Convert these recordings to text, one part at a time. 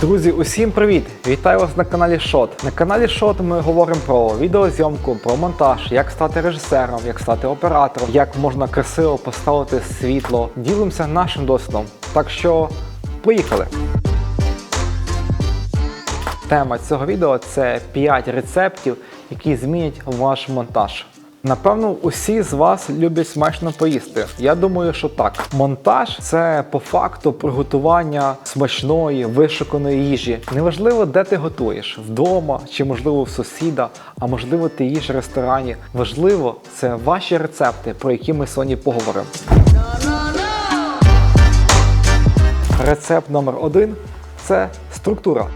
Друзі, усім привіт! Вітаю вас на каналі Shot. На каналі Shot ми говоримо про відеозйомку, про монтаж, як стати режисером, як стати оператором, як можна красиво поставити світло. Ділимося нашим досвідом. Так що поїхали! Тема цього відео це 5 рецептів, які змінять ваш монтаж. Напевно, усі з вас люблять смачно поїсти. Я думаю, що так. Монтаж це по факту приготування смачної, вишуканої їжі. Неважливо, де ти готуєш вдома чи, можливо, в сусіда, а можливо, ти їш в ресторані. Важливо це ваші рецепти, про які ми сьогодні поговоримо. Рецепт номер один це структура.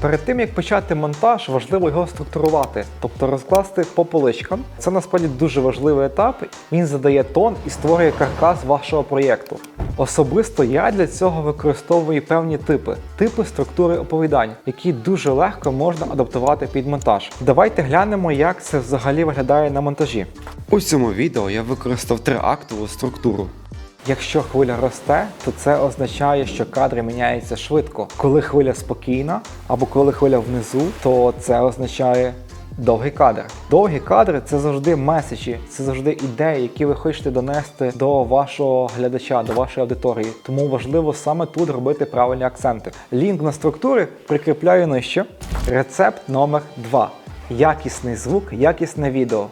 Перед тим як почати монтаж, важливо його структурувати, тобто розкласти по поличкам. Це насправді дуже важливий етап. Він задає тон і створює каркас вашого проєкту. Особисто я для цього використовую певні типи, типи структури оповідань, які дуже легко можна адаптувати під монтаж. Давайте глянемо, як це взагалі виглядає на монтажі. У цьому відео я використав триактову структуру. Якщо хвиля росте, то це означає, що кадри міняються швидко. Коли хвиля спокійна або коли хвиля внизу, то це означає довгий кадр. Довгі кадри це завжди меседжі, це завжди ідеї, які ви хочете донести до вашого глядача, до вашої аудиторії. Тому важливо саме тут робити правильні акценти. Лінк на структури прикріпляю нижче. Рецепт номер 2. Якісний звук, якісне відео.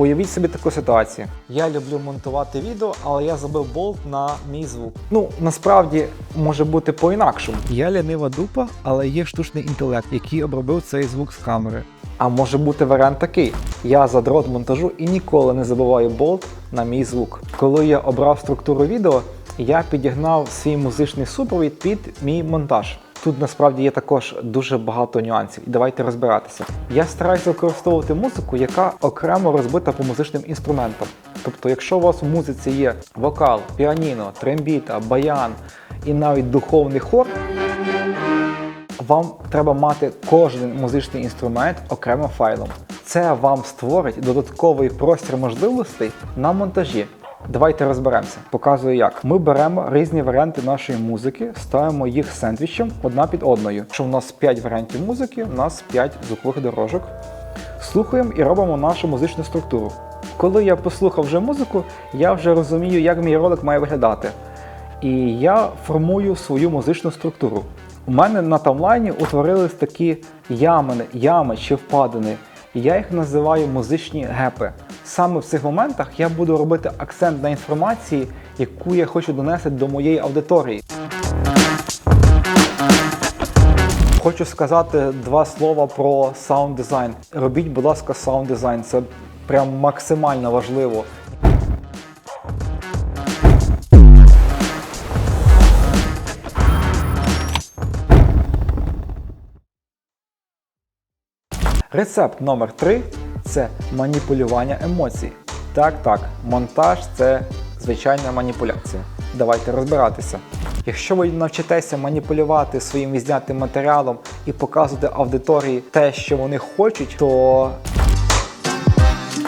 Уявіть собі таку ситуацію. Я люблю монтувати відео, але я забив болт на мій звук. Ну насправді може бути по-інакшому. Я лінива дупа, але є штучний інтелект, який обробив цей звук з камери. А може бути варіант такий: я задрот монтажу і ніколи не забиваю болт на мій звук. Коли я обрав структуру відео, я підігнав свій музичний супровід під мій монтаж. Тут насправді є також дуже багато нюансів, і давайте розбиратися. Я стараюся використовувати музику, яка окремо розбита по музичним інструментам. Тобто, якщо у вас у музиці є вокал, піаніно, трембіта, баян і навіть духовний хор, вам треба мати кожен музичний інструмент окремо файлом. Це вам створить додатковий простір можливостей на монтажі. Давайте розберемося. Показую як. Ми беремо різні варіанти нашої музики, ставимо їх сендвічем одна під одною. Якщо в нас 5 варіантів музики, у нас 5 звукових дорожок. Слухаємо і робимо нашу музичну структуру. Коли я послухав вже музику, я вже розумію, як мій ролик має виглядати. І я формую свою музичну структуру. У мене на таймлайні утворились такі ями, ями чи впадини. Я їх називаю музичні гепи. Саме в цих моментах я буду робити акцент на інформації, яку я хочу донести до моєї аудиторії. Хочу сказати два слова про саунд дизайн. Робіть, будь ласка, саунд дизайн. Це прям максимально важливо. Рецепт номер 3 це маніпулювання емоцій. Так, так, монтаж це звичайна маніпуляція. Давайте розбиратися. Якщо ви навчитеся маніпулювати своїм відзнятим матеріалом і показувати аудиторії те, що вони хочуть, то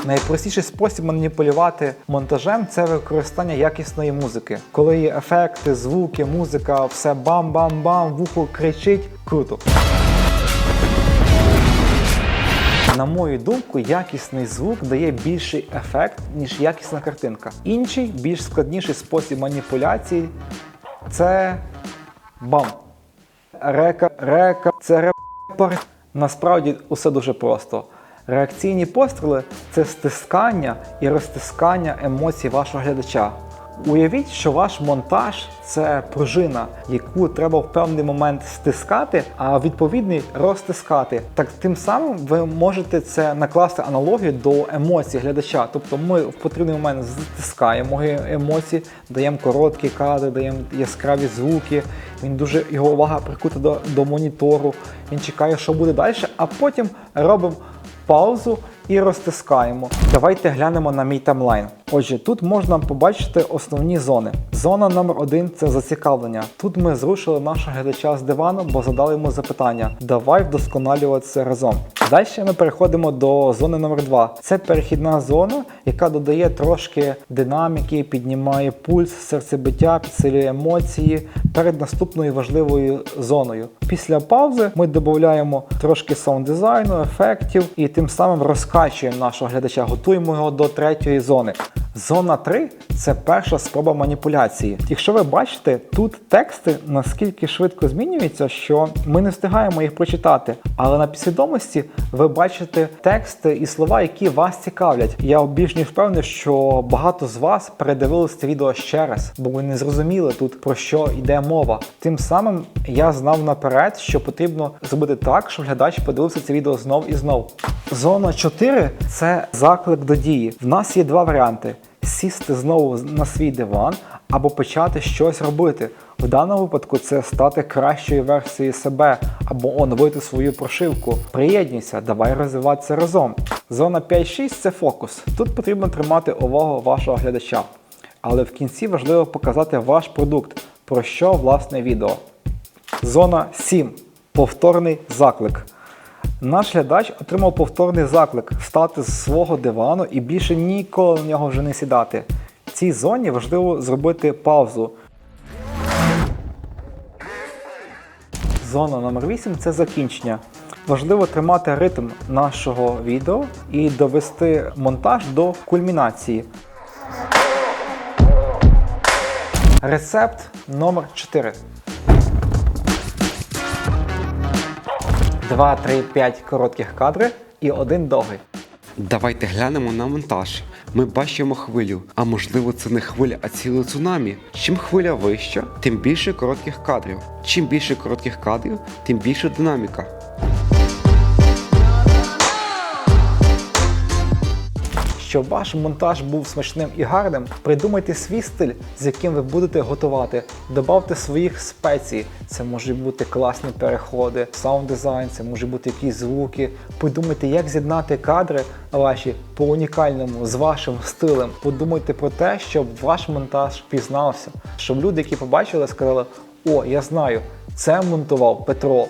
Найпростіший спосіб маніпулювати монтажем це використання якісної музики. Коли є ефекти, звуки, музика, все бам-бам-бам, вухо кричить, круто. На мою думку, якісний звук дає більший ефект, ніж якісна картинка. Інший, більш складніший спосіб маніпуляції це бам. Река, река, це репер. Насправді усе дуже просто. Реакційні постріли це стискання і розтискання емоцій вашого глядача. Уявіть, що ваш монтаж це пружина, яку треба в певний момент стискати, а відповідний розтискати. Так тим самим ви можете це накласти аналогію до емоцій глядача. Тобто ми в потрібний момент стискаємо емоції, даємо короткі кадри, даємо яскраві звуки. Він дуже його увага прикута до, до монітору. Він чекає, що буде далі, а потім робимо паузу і розтискаємо. Давайте глянемо на мій таймлайн. Отже, тут можна побачити основні зони. Зона номер один це зацікавлення. Тут ми зрушили нашого глядача з дивану, бо задали йому запитання. Давай вдосконалюватися разом. Далі ми переходимо до зони номер 2 Це перехідна зона, яка додає трошки динаміки, піднімає пульс, серцебиття, підсилює емоції перед наступною важливою зоною. Після паузи ми додаємо трошки саунд-дизайну, ефектів і тим самим розкачуємо нашого глядача, готуємо його до третьої зони. Зона 3 це перша спроба маніпуляції. Якщо ви бачите, тут тексти наскільки швидко змінюються, що ми не встигаємо їх прочитати. Але на підсвідомості ви бачите тексти і слова, які вас цікавлять. Я більш ніж впевнений, що багато з вас передивилися це відео ще раз, бо ви не зрозуміли тут про що йде мова. Тим самим я знав наперед, що потрібно зробити так, щоб глядач подивився це відео знов і знов. Зона 4 це заклик до дії. В нас є два варіанти: сісти знову на свій диван або почати щось робити. В даному випадку це стати кращою версією себе або оновити свою прошивку. Приєднуйся, давай розвиватися разом. Зона 5-6 це фокус. Тут потрібно тримати увагу вашого глядача. Але в кінці важливо показати ваш продукт, про що власне відео. Зона 7. Повторний заклик. Наш глядач отримав повторний заклик встати з свого дивану і більше ніколи на нього вже не сідати. В цій зоні важливо зробити паузу. Зона номер 8 це закінчення. Важливо тримати ритм нашого відео і довести монтаж до кульмінації. Рецепт номер 4. 2, 3, 5 коротких кадри і один довгий. Давайте глянемо на монтаж. Ми бачимо хвилю, а можливо це не хвиля, а ціле цунамі. Чим хвиля вища, тим більше коротких кадрів. Чим більше коротких кадрів, тим більше динаміка. Щоб ваш монтаж був смачним і гарним, придумайте свій стиль, з яким ви будете готувати. Добавте своїх спецій. Це можуть бути класні переходи, саунд-дизайн, це можуть бути якісь звуки. Подумайте, як з'єднати кадри ваші по унікальному з вашим стилем. Подумайте про те, щоб ваш монтаж впізнався, щоб люди, які побачили, сказали: О, я знаю, це монтував Петро.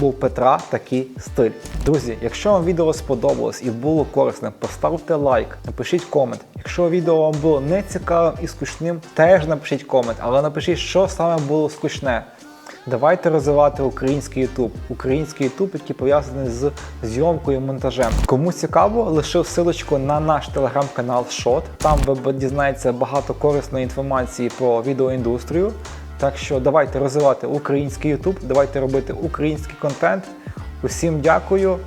У Петра такий стиль. Друзі, якщо вам відео сподобалось і було корисним, поставте лайк, напишіть комент. Якщо відео вам було не цікавим і скучним, теж напишіть комент, але напишіть, що саме було скучне. Давайте розвивати український YouTube, український YouTube, який пов'язаний з зйомкою і монтажем. Кому цікаво, лишив силочку на наш телеграм-канал Shot. Там ви дізнаєтеся багато корисної інформації про відеоіндустрію. Так що давайте розвивати український YouTube, давайте робити український контент. Усім дякую